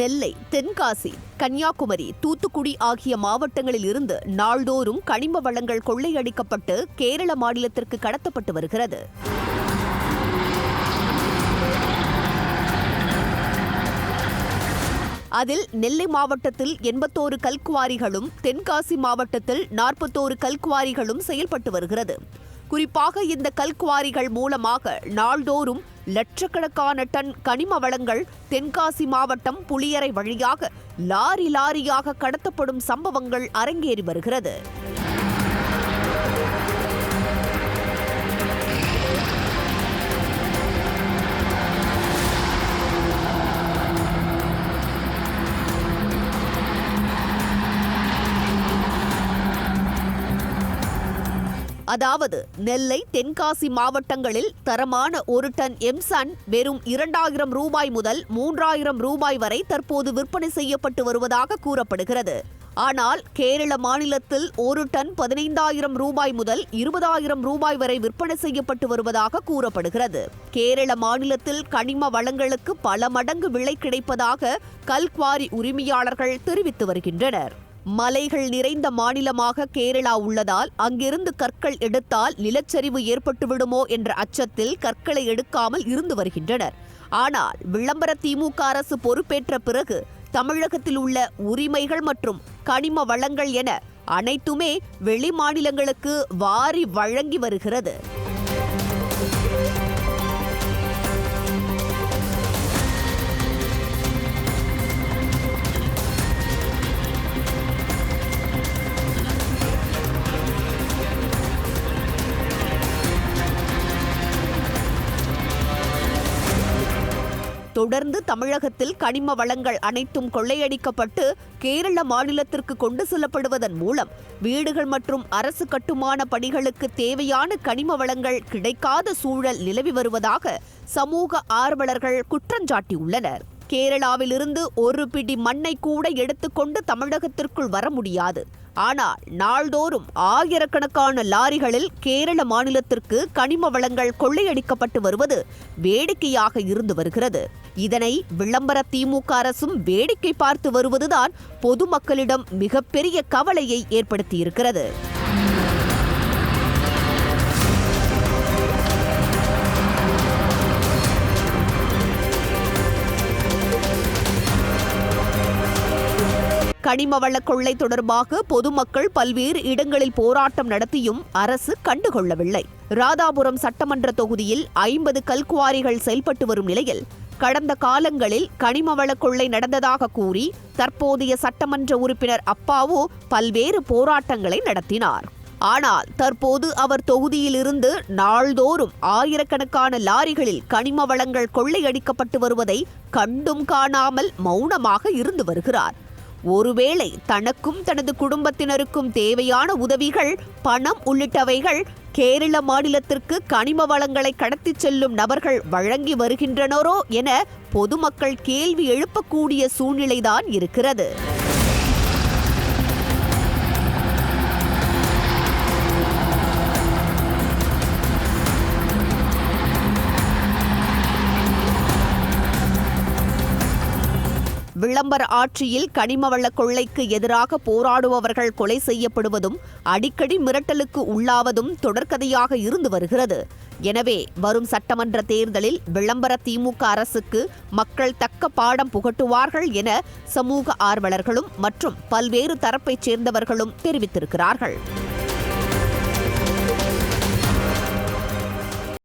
நெல்லை தென்காசி கன்னியாகுமரி தூத்துக்குடி ஆகிய மாவட்டங்களில் இருந்து நாள்தோறும் கனிம வளங்கள் கொள்ளையடிக்கப்பட்டு கேரள மாநிலத்திற்கு கடத்தப்பட்டு வருகிறது. அதில் நெல்லை மாவட்டத்தில் எண்பத்தோரு கல்குவாரிகளும் தென்காசி மாவட்டத்தில் நாற்பத்தோரு கல்குவாரிகளும் செயல்பட்டு வருகிறது. குறிப்பாக இந்த கல்குவாரிகள் மூலமாக நாள்தோறும் லட்சக்கணக்கான டன் கனிம வளங்கள் தென்காசி மாவட்டம் புளியரை வழியாக லாரி லாரியாக கடத்தப்படும் சம்பவங்கள் அரங்கேறி வருகிறது. அதாவது நெல்லை தென்காசி மாவட்டங்களில் தரமான ஒரு டன் எம்சன் வெறும் இரண்டாயிரம் ரூபாய் முதல் மூன்றாயிரம் ரூபாய் வரை தற்போது விற்பனை செய்யப்பட்டு வருவதாக கூறப்படுகிறது. ஆனால் கேரள மாநிலத்தில் ஒரு டன் பதினைந்தாயிரம் ரூபாய் முதல் இருபதாயிரம் ரூபாய் வரை விற்பனை செய்யப்பட்டு வருவதாக கூறப்படுகிறது. கேரள மாநிலத்தில் கனிம வளங்களுக்கு பல மடங்கு விலை கிடைப்பதாக கல்குவாரி உரிமையாளர்கள் தெரிவித்து வருகின்றனர். மலைகள் நிறைந்த மாநிலமாக கேரளா உள்ளதால் அங்கிருந்து கற்கள் எடுத்தால் நிலச்சரிவு ஏற்பட்டுவிடுமோ என்ற அச்சத்தில் கற்களை எடுக்காமல் இருந்து வருகின்றனர். ஆனால் விளம்பர திமுக அரசு பொறுப்பேற்ற பிறகு தமிழகத்தில் உள்ள உரிமைகள் மற்றும் கனிம வளங்கள் என அனைத்துமே வெளி மாநிலங்களுக்கு வாரி வழங்கி வருகிறது. தொடர்ந்து தமிழகத்தில் கனிம வளங்கள் அனைத்தும் கொள்ளையடிக்கப்பட்டு கேரள மாநிலத்திற்கு கொண்டு செல்லப்படுவதன் மூலம் வீடுகள் மற்றும் அரசு கட்டுமான பணிகளுக்கு தேவையான கனிம வளங்கள் கிடைக்காத சூழல் நிலவி வருவதாக சமூக ஆர்வலர்கள் குற்றஞ்சாட்டியுள்ளனர் கேரளாவிலிருந்து ஒரு பிடி மண்ணை கூட எடுத்துக்கொண்டு தமிழகத்திற்குள் வர முடியாது. ஆனால் நாள்தோறும் ஆயிரக்கணக்கான லாரிகளில் கேரள மாநிலத்திற்கு கனிம வளங்கள் கொள்ளையடிக்கப்பட்டு வருவது வேடிக்கையாக இருந்து வருகிறது. இதனை விளம்பர திமுக அரசும் வேடிக்கை பார்த்து வருவதுதான் பொதுமக்களிடம் மிகப்பெரிய கவலையை ஏற்படுத்தியிருக்கிறது. கனிம வள கொள்ளை தொடர்பாக பொதுமக்கள் பல்வேறு இடங்களில் போராட்டம் நடத்தியும் அரசு கண்டுகொள்ளவில்லை. ராதாபுரம் சட்டமன்ற தொகுதியில் ஐம்பது கல்குவாரிகள் செயல்பட்டு வரும் நிலையில் கடந்த காலங்களில் கனிம வள கொள்ளை நடந்ததாக கூறி தற்போதைய சட்டமன்ற உறுப்பினர் அப்பாவு பல்வேறு போராட்டங்களை நடத்தினார். ஆனால் தற்போது அவர் தொகுதியிலிருந்து நாள்தோறும் ஆயிரக்கணக்கான லாரிகளில் கனிம வளங்கள் கொள்ளையடிக்கப்பட்டு வருவதை கண்டும் காணாமல் மௌனமாக இருந்து வருகிறார். ஒருவேளை தனக்கும் தனது குடும்பத்தினருக்கும் தேவையான உதவிகள் பணம் உள்ளிட்டவைகள் கேரள மாநிலத்திற்கு கனிம வளங்களை கடத்திச் செல்லும் நபர்கள் வழங்கி வருகின்றனரோ என பொதுமக்கள் கேள்வி எழுப்பக்கூடிய சூழ்நிலைதான் இருக்கிறது. விளம்பர ஆட்சியில் கனிமவள கொள்ளைக்கு எதிராக போராடுபவர்கள் கொலை செய்யப்படுவதும் அடிக்கடி மிரட்டலுக்கு உள்ளாவதும் தொடர்கதையாக இருந்து வருகிறது. எனவே வரும் சட்டமன்ற தேர்தலில் விளம்பர திமுக அரசுக்கு மக்கள் தக்க பாடம் புகட்டுவார்கள் என சமூக ஆர்வலர்களும் மற்றும் பல்வேறு தரப்பைச் சேர்ந்தவர்களும் தெரிவித்திருக்கிறார்கள்.